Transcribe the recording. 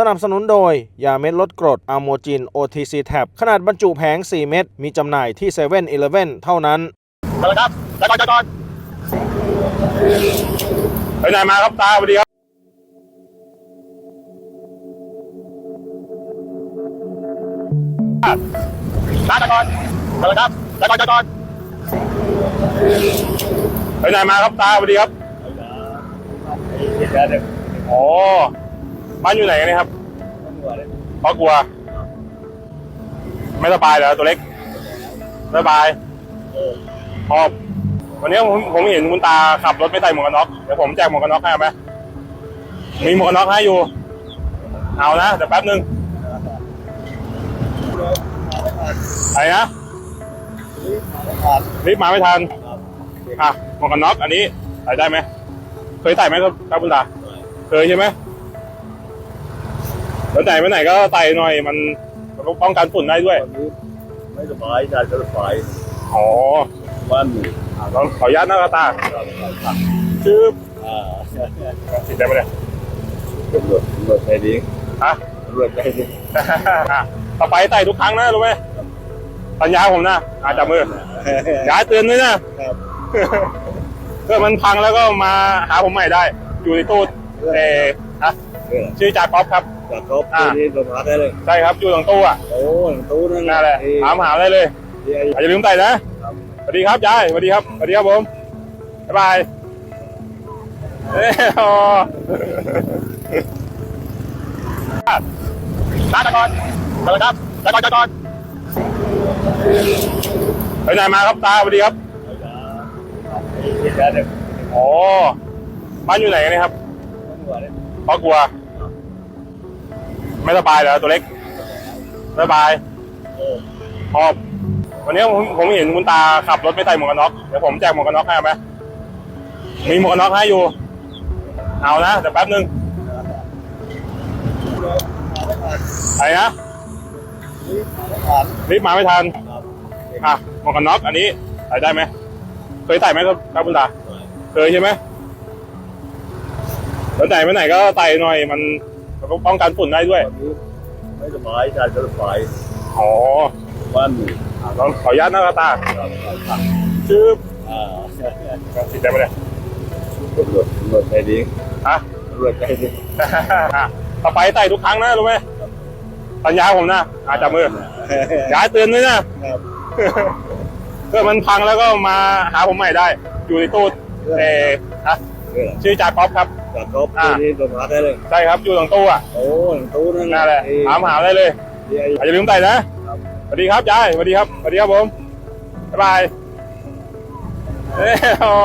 สนับสนุนโดย ยาเม็ดลดกรดอะโมจิน OTC Tab ขนาดบรรจุแผง 4 เม็ด มีจำหน่ายที่7 e เ e ่ e อเท่านั้น มาแล้วครับจอดก่อนจอดก่อนไปไหนมาครับตาสวัสดีครับ ตาจอดก่อนมาแล้วครับจอดก่อนจอดก่อนไปไหนมาครับตาสวัสดีครับอ๋อ บ้านอยู่ไหนกันเนี่ยครับเพราะกลัว ไม่สบายเหรอตัวเล็กไม่สบายพอวันนี้ผมผมเห็นคุณตาขับรถไม่ใส่หมวกกันน็อกเดี๋ยวผมแจกหมวกกันน็อกให้เอาไหมมีหมวกกันน็อกให้อยู่ เอานะเดี๋ยวแป๊บนึงอะไรนะรีบมาไม่ทันอะหมวกกันน็อกอันนี้ใส่ได้ไหมเคยใส่ไหมครับครับคุณตาเคยใช่ไหม แล้วไหนไปไหนก็ใส่หน่อยมันมันป้องกันฝุ่นได้ด้วยวันนี้ไม่สบายใจจะสบายอ๋อบ้านอยู่อะเราขออนุญาตนะครับตาชื่ออ่าติดได้ไหมเนี่ยตำรวจตำรวจใจดีฮะตำรวจใจดีต่อไปใส่ทุกครั้งนะรู้ไหมสัญญาผมนะอาจับมือย้ายเตือนด้วยนะครับเพื่อมันพังแล้วก็มาหาผมใหม่ได้ อยู่ในตู้เออฮะเออชื่อจ่าป๊อปครับ จากครบที่นี่สมาได้เลย ใช่ครับอยู่ตรงตู้อะโอ้หลังตู้นั่นนั่นแหละที่ถามหาได้เลยที่อย่าลืมใส่นะครับสวัสดีครับยายสวัสดีครับสวัสดีครับผมบ๊ายบายเอ้ยอ๋อตาตะกอนมาแล้วครับตะกอนตะกอนไปไหนมาครับตาสวัสดีครับที่ได้เลยอ๋อบ้านอยู่ไหนกันเนี่ยครับเพราะกลัว ไม่สบายเหรอตัวเล็กสบายพอวันนี้ผมผมเห็นคุณตาขับรถไม่ใส่หมวกกันน็อกเดี๋ยวผมแจกหมวกกันน็อกให้ไหมมีหมวกกันน็อกให้อยู่ เอานะเดี๋ยวแป๊บนึงอะไรนะรีบมาไม่ทันอะหมวกกันน็อกอันนี้ใส่ได้ไหมเคยใส่ไหมครับครับคุณตาเคยใช่ไหมแล้วไหนไปไหนก็ใส่หน่อยมัน มันก็ป้องกันฝุ่นได้ด้วยวันนี้ไม่สบายใจจะสบายอ๋อบ้านอยู่อะเราขออนุญาตนะครับตาชื่ออ่าติดได้ไหมเนี่ยตำรวจตำรวจใจดีฮะตำรวจใจดีต่อไปใส่ทุกครั้งนะรู้ไหมสัญญาผมนะอาจับมือย้ายเตือนด้วยนะ ครับเพื่อมันพังแล้วก็มาหาผมใหม่ได้ อยู่ในตู้เออฮะ เออชื่อจ่าป๊อปครับ จากครบที่นี่สมาได้เลยใช่ครับอยู่ตรงตู้อะโอ้หลังตู้นั่นนั่นแหละที่ถามหาได้เลยที่อย่าลืมใส่นะสวัสดีครับยายสวัสดีครับสวัสดีครับผมบ๊ายบายเอ้ยอ๋อ